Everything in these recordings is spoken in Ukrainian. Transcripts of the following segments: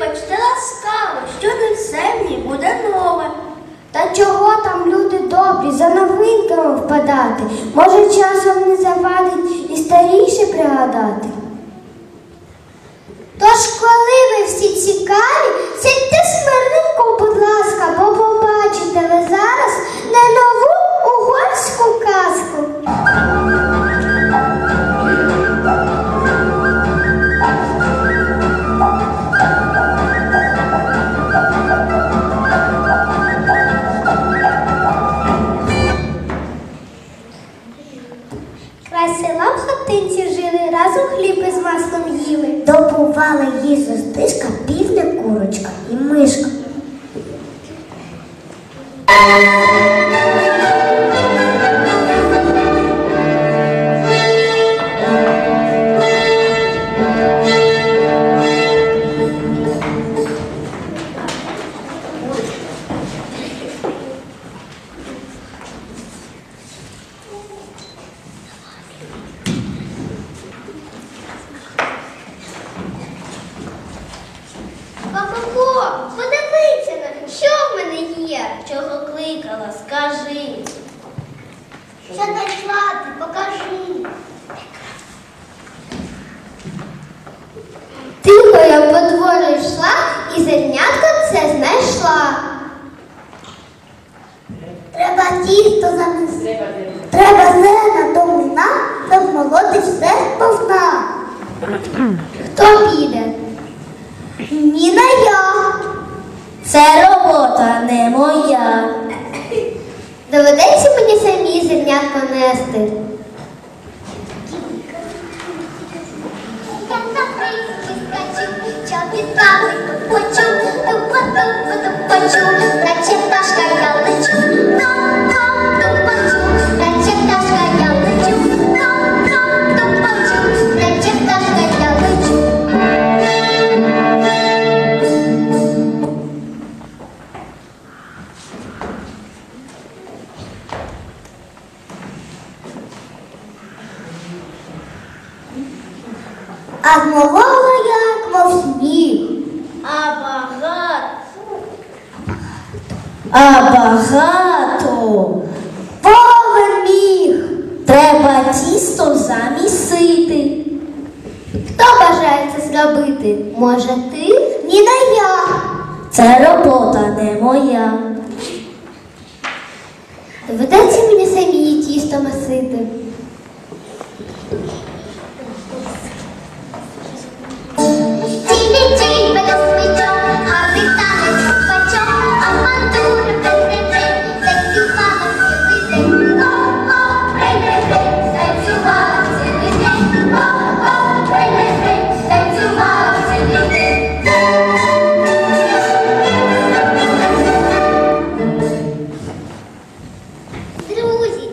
вибачте ласкаво, що не в землі буде нове. Та чого там люди добрі за новинками впадати? Може, часом не завадить і старіше пригадати? Добували їжу стишка, півня курочка і мишка. Бабко, подивися на що в мене є. Чого кликала, скажи. Що знайшла ти, покажи. Тихо я по двору йшла і зернятко це знайшла. Треба тісто замести. Треба зелена до млина, щоб молоти все сповна. Хто піде? Ніна я. Це робота не моя. Доведеться мені самі зернятко нести. Наче пташка я А змолола як мов сніг. А багато. А багато Повен міг. треба тісто замісити. Хто бажає це зробити? Може ти? Ніна я. Це робота не моя. Доведеться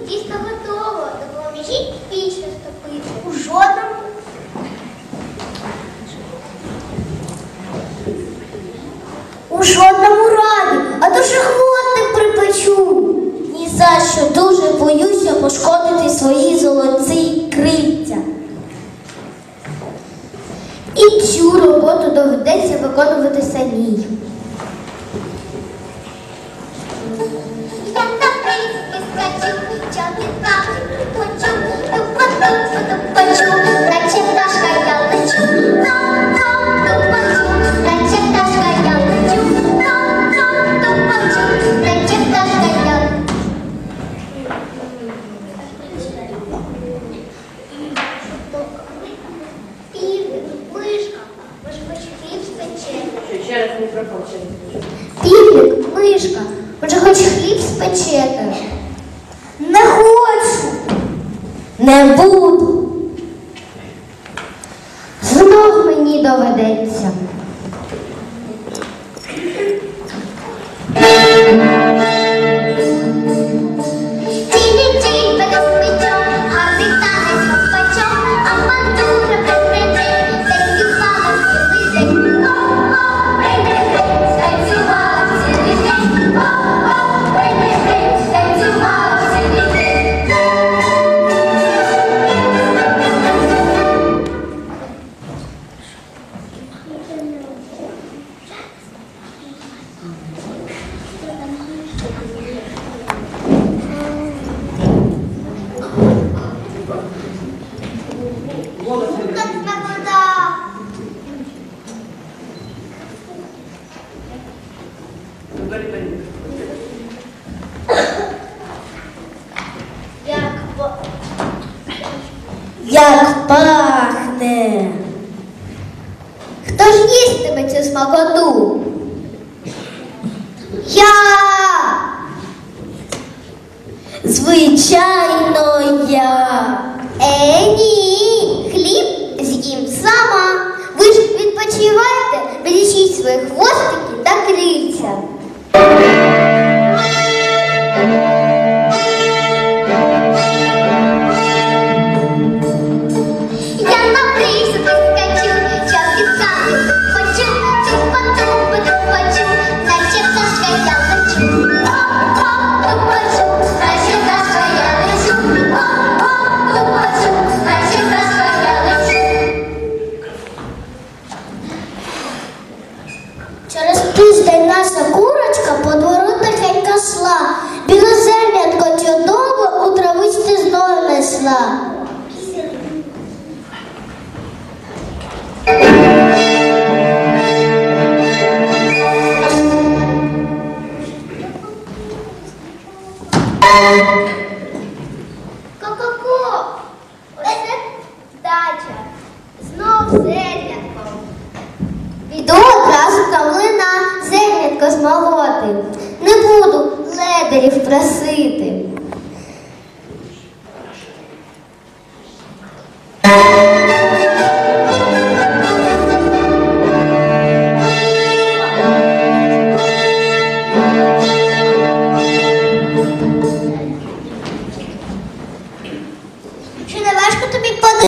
тісто готово, допоможіть піч розтопити. У жодному У жодному раді, а то ж хвостик припечу. Ні за що дуже боюся пошкодити свої золоті крильця. І цю роботу доведеться виконувати самій. Я на призьки скачу, чоти хліб спечете? Не хочу. Не буду. Знов мені доведеться. Як по... Як пахне. Хто ж їстиме цю смакоту? Я! Звичайно, я. Е, ні, хліб з'їм сама. Ви ж відпочивайте, бережіть свої хвостики зернятко. Піду одразу до млина зернятко змолоти. Не буду ледерів просити.